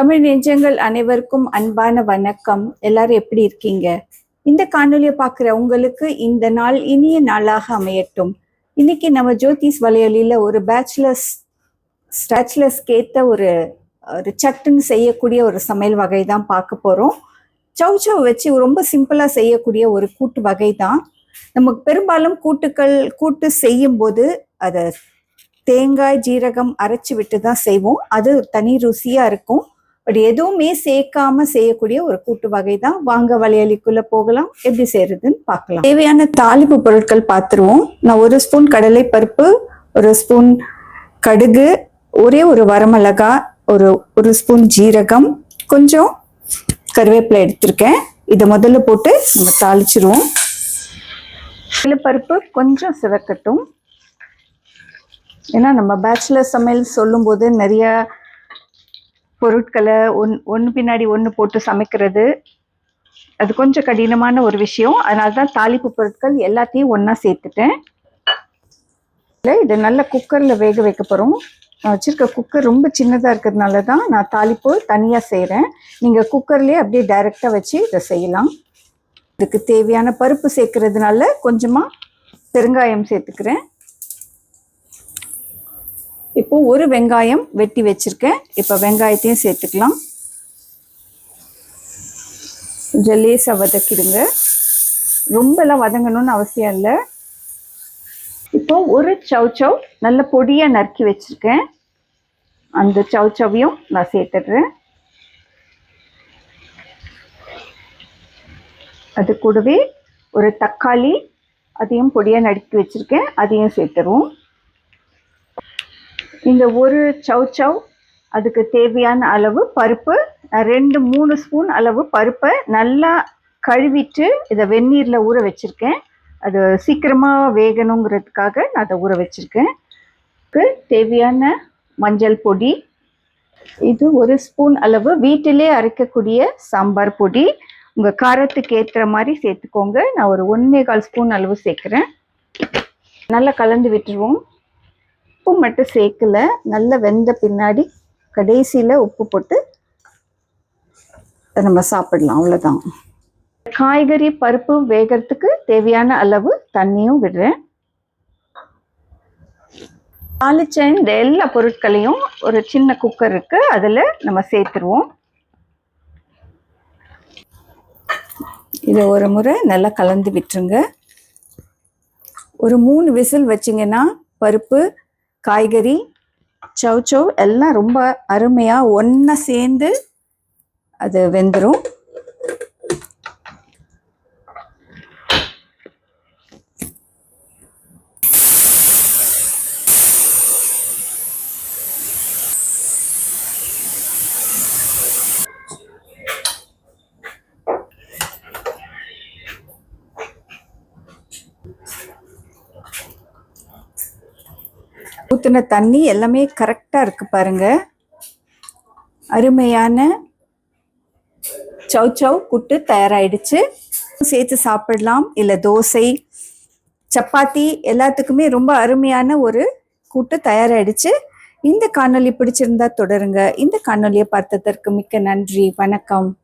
தமிழ் நெஞ்சங்கள் அனைவருக்கும் அன்பான வணக்கம். எல்லாரும் எப்படி இருக்கீங்க? இந்த காணொலியை பார்க்குற உங்களுக்கு இந்த நாள் இனிய நாளாக அமையட்டும். இன்னைக்கு நம்ம ஜோதிஸ் வலையொலியில ஒரு பேச்சுலர்ஸ் பேச்சுலர்ஸ்க்கு ஏற்ற ஒரு ஒரு சட்டுன்னு செய்யக்கூடிய ஒரு சமையல் வகை தான் பார்க்க போகிறோம் சௌ சௌ வச்சு ரொம்ப சிம்பிளாக செய்யக்கூடிய ஒரு கூட்டு வகை தான் நமக்கு பெரும்பாலும் கூட்டுக்கள் கூட்டு செய்யும்போது அதை தேங்காய் ஜீரகம் அரைச்சி விட்டு தான் செய்வோம். அது தனி ருசியாக இருக்கும். பட் எதுவுமே சேர்க்காம செய்யக்கூடிய ஒரு கூட்டு வகை தான் வாங்க வளையலிக்குள்ள போகலாம். எப்படி செய்யறதுன்னு பார்க்கலாம். தேவையான தாளிப்பு பொருட்கள் பார்த்துருவோம். நான் ஒரு ஸ்பூன் கடலை பருப்பு ஒரு ஸ்பூன் கடுகு ஒரே ஒரு வரமிளகா ஒரு ஒரு ஸ்பூன் ஜீரகம் கொஞ்சம் கருவேப்பிலை எடுத்திருக்கேன். இதை முதல்ல போட்டு நம்ம தாளிச்சிருவோம். கடலை பருப்பு கொஞ்சம் சிவக்கட்டும். ஏன்னா நம்ம பேச்சுலர் சமையல் சொல்லும்போது நிறைய பொருட்களை ஒன் ஒன்று பின்னாடி ஒன்று போட்டு சமைக்கிறது. அது கொஞ்சம் கடினமான ஒரு விஷயம். அதனால தான் தாளிப்பு பொருட்கள் எல்லாத்தையும் ஒன்றா சேர்த்துட்டேன். இல்லை இதை நல்ல குக்கரில் வேக வைக்க போகிறோம் நான் வச்சுருக்க குக்கர் ரொம்ப சின்னதாக இருக்கிறதுனால தான் நான் தாளிப்பு தனியாக செய்கிறேன் நீங்கள் குக்கர்லேயே அப்படியே டைரெக்டாக வச்சு இதை செய்யலாம். இதுக்கு தேவையான பருப்பு சேர்க்கறதுனால கொஞ்சமாக பெருங்காயம் சேர்த்துக்கிறேன். இப்போ ஒரு வெங்காயம் வெட்டி வச்சிருக்கேன். இப்போ வெங்காயத்தையும் சேர்த்துக்கலாம். கொஞ்சம் லேசாக வதக்கிடுங்க. ரொம்பலாம் வதங்கணும்னு அவசியம் இல்லை. இப்போ ஒரு சவ் சவ் நல்ல பொடியாக நறுக்கி வச்சுருக்கேன். அந்த சவ் சவையும் நான் சேர்த்துடுறேன். அது கூடவே ஒரு தக்காளி அதையும் பொடியாக நறுக்கி வச்சுருக்கேன். அதையும் சேர்த்துருவோம். இந்த ஒரு சவ் சவ் அதுக்கு தேவையான அளவு பருப்பு ரெண்டு மூணு ஸ்பூன் அளவு பருப்பை நல்லா கழுவிட்டு இதை வெந்நீரில் ஊற வச்சுருக்கேன். அது சீக்கிரமாக வேகணுங்கிறதுக்காக நான் அதை ஊற வச்சுருக்கேன். தேவையான மஞ்சள் பொடி இது ஒரு ஸ்பூன் அளவு வீட்டிலே அரைக்கக்கூடிய சாம்பார் பொடி. உங்கள் காரத்துக்கு ஏற்ற மாதிரி சேர்த்துக்கோங்க. நான் ஒரு ஒன்றே கால் ஸ்பூன் அளவு சேர்க்குறேன். நல்லா கலந்து விட்டுருவோம். உப்பு மட்டும் சேர்க்கல. நல்லா வெந்த பின்னாடி கடைசியில் உப்பு போட்டு நம்ம சாப்பிடலாம். அவ்வளோதான் காய்கறி பருப்பு வேகிறதுக்கு தேவையான அளவு தண்ணியும் விடுறேன். தாளிச்ச இந்த எல்லா பொருட்களையும் ஒரு சின்ன குக்கர் இருக்கு. அதில் நம்ம சேர்த்துருவோம். இதை ஒரு முறை நல்லா கலந்து விட்டுருங்க. ஒரு மூணு விசில் வச்சிங்கன்னா பருப்பு காய்கறி சவ் சவ் எல்லாம் ரொம்ப அருமையாக ஒன்றா சேர்ந்து அது வெந்துடும் ஊற்றின தண்ணி எல்லாமே கரெக்டாக இருக்கு பாருங்க. அருமையான சவ் சவ் குட்டு தயாராயிடுச்சு. சேர்த்து சாப்பிடலாம். இல்லை தோசை சப்பாத்தி எல்லாத்துக்குமே ரொம்ப அருமையான ஒரு கூட்டு தயாராயிடுச்சு. இந்த காணொலி பிடிச்சிருந்தா தொடருங்க. இந்த காணொலியை பார்த்ததற்கு மிக்க நன்றி. வணக்கம்.